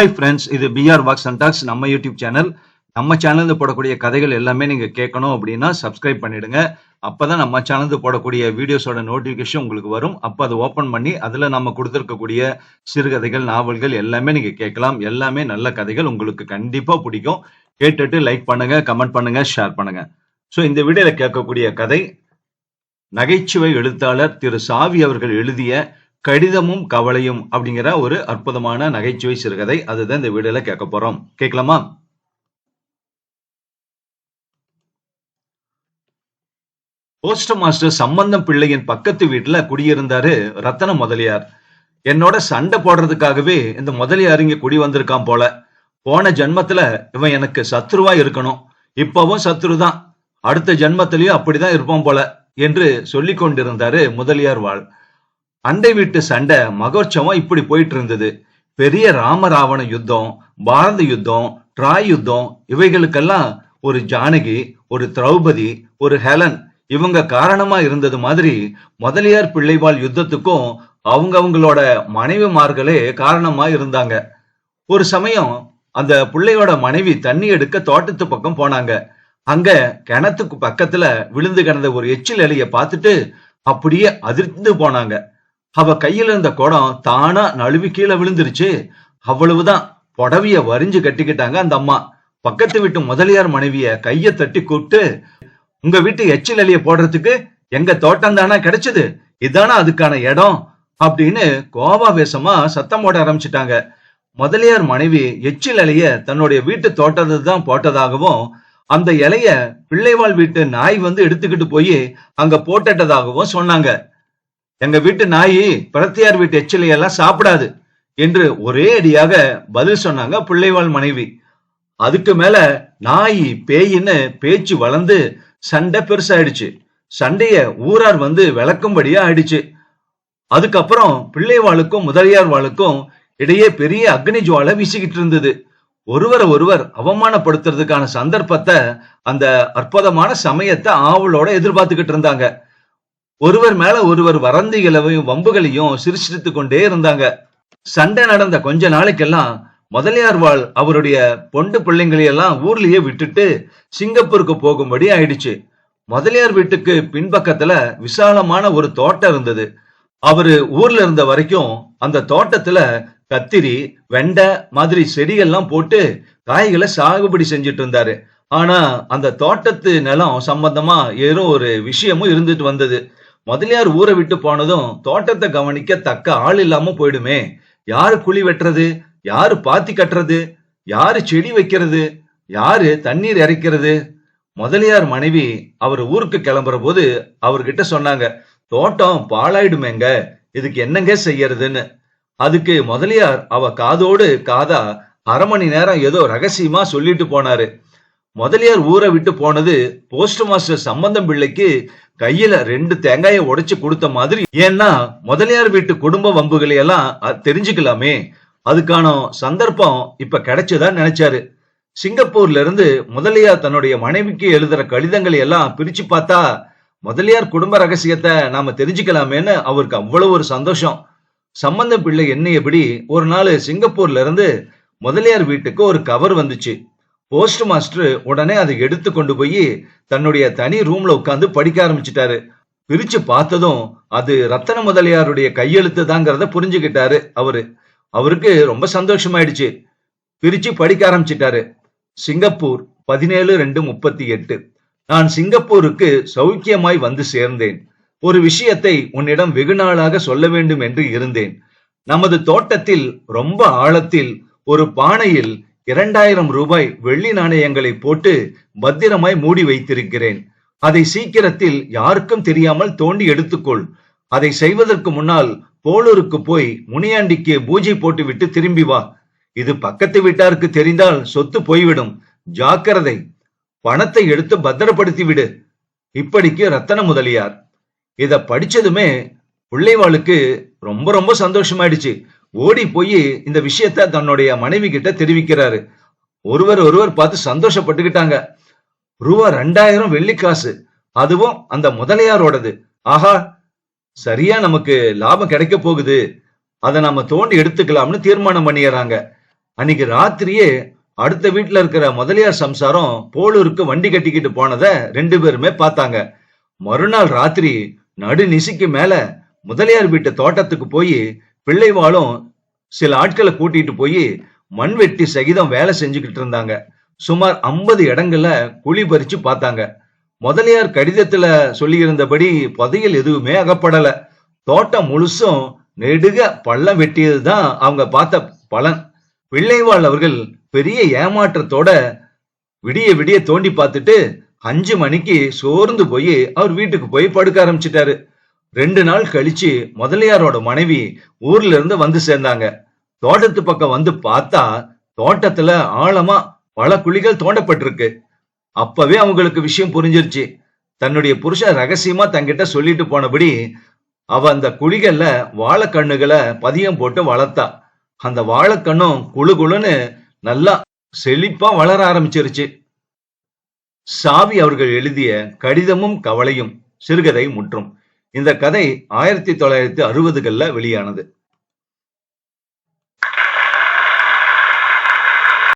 Hi friends இது PR walks and talks நம்ம YouTube channel நம்ம சேனல்ல போடக்கூடிய கதைகள் எல்லாமே நீங்க கேட்கணும் அப்படின்னா சப்ஸ்கிரைப் பண்ணிடுங்க. அப்பதான் நம்ம சேனல்ல போடக்கூடிய வீடியோஸோட நோட்டிபிகேஷன் உங்களுக்கு வரும். அப்ப அதை ஓபன் பண்ணி அதுல நம்ம கொடுத்துருக்கக்கூடிய சிறுகதைகள் நாவல்கள் எல்லாமே நீங்க கேட்கலாம். எல்லாமே நல்ல கதைகள் உங்களுக்கு கண்டிப்பா பிடிக்கும். கேட்டுட்டு லைக் பண்ணுங்க கமெண்ட் பண்ணுங்க ஷேர் பண்ணுங்க. ஸோ இந்த வீடியோல கேட்கக்கூடிய கதை நகைச்சுவை எழுத்தாளர் திரு சாவி அவர்கள் எழுதிய கடிதமும் கவலையும் அப்படிங்கிற ஒரு அற்புதமான நகைச்சுவை சிறுகதை அதுதான் இந்த வீடியோல கேட்க போறோம். கேட்கலாமா? போஸ்ட் மாஸ்டர் சம்பந்தம் பிள்ளையின் பக்கத்து வீட்டுல குடியிருந்தாரு ரத்தன முதலியார். என்னோட சண்டை போடுறதுக்காகவே இந்த முதலியார் இங்க குடி வந்திருக்கான் போல. போன ஜென்மத்துல இவன் எனக்கு சத்ருவா இருக்கணும். இப்பவும் சத்ரு தான் அடுத்த ஜென்மத்திலயும் அப்படிதான் இருப்பான் போல என்று சொல்லிக் கொண்டிருந்தாரு முதலியார் வாழ். அண்டை வீட்டு சண்டை மகோற்சவம் இப்படி போயிட்டு இருந்தது பெரிய ராமராவண யுத்தம் பாரத யுத்தம் ட்ராய் யுத்தம் இவைகளுக்கெல்லாம் ஒரு ஜானகி ஒரு திரௌபதி ஒரு ஹெலன் இவங்க காரணமா இருந்தது மாதிரி முதலியார் பிள்ளைவாள் யுத்தத்துக்கும் அவங்க அவங்களோட மனைவிமார்களே காரணமா இருந்தாங்க. ஒரு சமயம் அந்த பிள்ளையோட மனைவி தண்ணி எடுக்க தோட்டத்து பக்கம் போனாங்க. அங்க கிணத்துக்கு பக்கத்துல விழுந்து கிடந்த ஒரு எச்சில் இலைய பார்த்துட்டு அப்படியே அதிர்ந்து போனாங்க. அவ கையில இருந்த குடம் தானா நழுவி கீழே விழுந்துருச்சு. அவ்வளவுதான். புடவைய வரிஞ்சு கட்டிக்கிட்டாங்க அந்த அம்மா. பக்கத்து வீட்டு முதலியார் மனைவிய கைய தட்டி கூப்பிட்டு உங்க வீட்டு எச்சில் அலிய போடுறதுக்கு எங்க தோட்டம் தானா கிடைச்சது? இதானா அதுக்கான இடம்? அப்படின்னு கோபாவேசமா சத்தம் போட ஆரம்பிச்சிட்டாங்க. முதலியார் மனைவி எச்சில் அலைய தன்னுடைய வீட்டு தோட்டத்தை தான் போட்டதாகவும் அந்த இலைய பிள்ளைவாள் வீட்டு நாய் வந்து எடுத்துக்கிட்டு போய் அங்க போட்டுட்டதாகவும் சொன்னாங்க. எங்க வீட்டு நாய் பிரத்தியார் வீட்டு எச்சிலையெல்லாம் சாப்பிடாது என்று ஒரே அடியாக பதில் சொன்னாங்க பிள்ளைவாள் மனைவி. அதுக்கு மேல நாய் பேயின்னு பேச்சு வளர்ந்து சண்டை பெருசாயிடுச்சு. சண்டைய ஊரார் வந்து விளக்கும்படியா ஆயிடுச்சு. அதுக்கப்புறம் பிள்ளைவாளுக்கும் முதலியார் வாளுக்கும் இடையே பெரிய அக்னி ஜுவாலை வீசிக்கிட்டு இருந்தது. ஒருவரை ஒருவர் அவமானப்படுத்துறதுக்கான சந்தர்ப்பத்தை அந்த அற்புதமான சமயத்தை ஆவலோட எதிர்பார்த்துக்கிட்டு இருந்தாங்க. ஒருவர் மேல ஒருவர் வரந்திகளையும் வம்புகளையும் சிரிச்சிட்டு கொண்டே இருந்தாங்க. சண்டை நடந்த கொஞ்ச நாளைக்கெல்லாம் முதலியார் வாழ் அவருடைய பொண்டு பிள்ளைங்களையெல்லாம் ஊர்லயே விட்டுட்டு சிங்கப்பூருக்கு போகும்படி ஆயிடுச்சு. முதலியார் வீட்டுக்கு பின்பக்கத்துல விசாலமான ஒரு தோட்டம் இருந்தது. அவரு ஊர்ல இருந்த வரைக்கும் அந்த தோட்டத்துல கத்திரி வெண்டை மாதிரி செடிகள்லாம் போட்டு காய்களை சாகுபடி செஞ்சுட்டு இருந்தாரு. ஆனா அந்த தோட்டத்து நிலம் சம்பந்தமா ஏதோ ஒரு விஷயமும் இருந்துட்டு வந்தது. முதலியார் ஊரை விட்டு போனதும் தோட்டத்தை கவனிக்க தக்க ஆள் இல்லாம போயிடுமே. யாரு குழி வெட்டுறது? யாரு பாத்தி கட்டுறது? யாரு செடி வைக்கிறது? யாரு தண்ணீர் இறைக்கிறது? முதலியார் மனைவி அவர் ஊருக்கு கிளம்புற போது அவர்கிட்ட சொன்னாங்க தோட்டம் பாழாயிடுமேங்க. இதுக்கு என்னங்க செய்யறதுன்னு? அதுக்கு முதலியார் அவ காதோடு காதா அரை மணி நேரம் ஏதோ ரகசியமா சொல்லிட்டு போனாரு. முதலியார் ஊரை விட்டு போனது போஸ்ட் மாஸ்டர் சம்பந்தம் பிள்ளைக்கு கையில ரெண்டு தேங்காயை உடைச்சு கொடுத்த மாதிரி ஏன்னா முதலியார் வீட்டு குடும்ப வம்புகளை எல்லாம் தெரிஞ்சுக்கலாமே. அதுக்கான சந்தர்ப்பம் இப்ப கிடைச்சதா நினைச்சாரு. சிங்கப்பூர்ல இருந்து முதலியார் தன்னுடைய மனைவிக்கு எழுதுற கடிதங்களை எல்லாம் பிரிச்சு பார்த்தா முதலியார் குடும்ப ரகசியத்தை நாம தெரிஞ்சுக்கலாமேன்னு அவருக்கு அவ்வளவு ஒரு சந்தோஷம். சம்பந்த பிள்ளை எண்ணியபடி ஒரு நாள் சிங்கப்பூர்ல இருந்து முதலியார் வீட்டுக்கு ஒரு கவர் வந்துச்சு. போஸ்ட் மாஸ்டர் உடனே அதை எடுத்து கொண்டு போய் தன்னுடைய தனி ரூம்ல உட்காந்து படிக்க ஆரம்பிச்சிட்டாரு. பிரிச்சு பார்த்ததும் அது ரத்தன முதலியாருடைய கையெழுத்து தாங்கிறத புரிஞ்சுக்கிட்டாரு அவரு. அவருக்கு ரொம்ப சந்தோஷமாயிடுச்சு. பிரிச்சு படிக்க ஆரம்பிச்சிட்டாரு. சிங்கப்பூர் பதினேழு ரெண்டு முப்பத்தி எட்டு. நான் சிங்கப்பூருக்கு சௌக்கியமாய் வந்து சேர்ந்தேன். ஒரு விஷயத்தை உன்னிடம் வெகு நாளாக சொல்ல வேண்டும் என்று இருந்தேன். நமது தோட்டத்தில் ரொம்ப ஆழத்தில் ஒரு பானையில் இரண்டாயிரம் ரூபாய் வெள்ளி நாணயங்களை போட்டு பத்திரமாய் மூடி வைத்திருக்கிறேன். அதை சீக்கிரத்தில் யாருக்கும் தெரியாமல் தோண்டி எடுத்துக்கொள். அதை செய்வதற்கு முன்னால் போலூருக்கு போய் முனியாண்டிக்கு பூஜை போட்டுவிட்டு திரும்பி வா. இது பக்கத்து வீட்டாருக்கு தெரிந்தால் சொத்து போய்விடும். ஜாக்கிரதை. பணத்தை எடுத்து பத்திரப்படுத்தி விடு. இப்படிக்கு ரத்தன முதலியார். இத படிச்சதுமே பிள்ளைவாளுக்கு ரொம்ப ரொம்ப சந்தோஷமாயிடுச்சு. ஓடி போய் இந்த விஷயத்த தன்னுடைய மனைவி கிட்ட தெரிவிக்கிறாரு. ஒருவர் ஒருவர் பார்த்து சந்தோஷப்பட்டுக்கிட்டாங்க. ரூபா ரெண்டாயிரம் வெள்ளி காசு. அதுவும் அந்த முதலியாரோடது. ஆஹா சரியா நமக்கு லாபம் கிடைக்க போகுது. அதை நம்ம தோண்டி எடுத்துக்கலாம்னு தீர்மானம் பண்ணிடுறாங்க அன்னைக்கு ராத்திரியே அடுத்த வீட்டுல இருக்கிற முதலியார் சம்சாரம் போலூருக்கு வண்டி கட்டிக்கிட்டு போனத ரெண்டு பேருமே பார்த்தாங்க. மறுநாள் ராத்திரி நடு நிசிக்கு மேல முதலியார் வீட்டு தோட்டத்துக்கு போய் பிள்ளைவாளும் சில ஆட்களை கூட்டிட்டு போய் மண்வெட்டி சகிதம் வேலை செஞ்சுக்கிட்டு இருந்தாங்க. சுமார் 50 இடங்கள்ல குழி பறிச்சு பார்த்தாங்க. முதலியார் கடிதத்துல சொல்லியிருந்தபடி புதையல் எதுவுமே அகப்படல. தோட்டம் முழுசும் நெடுக பள்ளம் வெட்டியதுதான் அவங்க பார்த்த பலன். பிள்ளைவாள் அவர்கள் பெரிய ஏமாற்றத்தோட விடிய விடிய தோண்டி பார்த்துட்டு அஞ்சு மணிக்கு சோர்ந்து போய் அவர் வீட்டுக்கு போய் படுக்க ஆரம்பிச்சிட்டாரு. ரெண்டு நாள் கழிச்சு முதலியாரோட மனைவி ஊர்ல இருந்து வந்து சேர்ந்தாங்க. தோட்டத்து பக்கம் வந்து பார்த்தா தோட்டத்துல ஆழமா பல குழிகள் தோண்டப்பட்டிருக்கு. அப்பவே அவங்களுக்கு விஷயம் புரிஞ்சிருச்சு. தன்னுடைய புருஷன் ரகசியமா தங்கிட்ட சொல்லிட்டு போனபடி அவ அந்த குழிகள்ல வாழைக்கண்ணுகளை பதியம் போட்டு வளர்த்தா. அந்த வாழைக்கண்ணும் குழு குழுன்னு நல்லா செழிப்பா வளர ஆரம்பிச்சிருச்சு. சாவி அவர்கள் எழுதிய கடிதமும் கவலையும் சிறுகதை முற்றும். இந்த கதை ஆயிரத்தி தொள்ளாயிரத்தி அறுபதுகள்ல வெளியானது.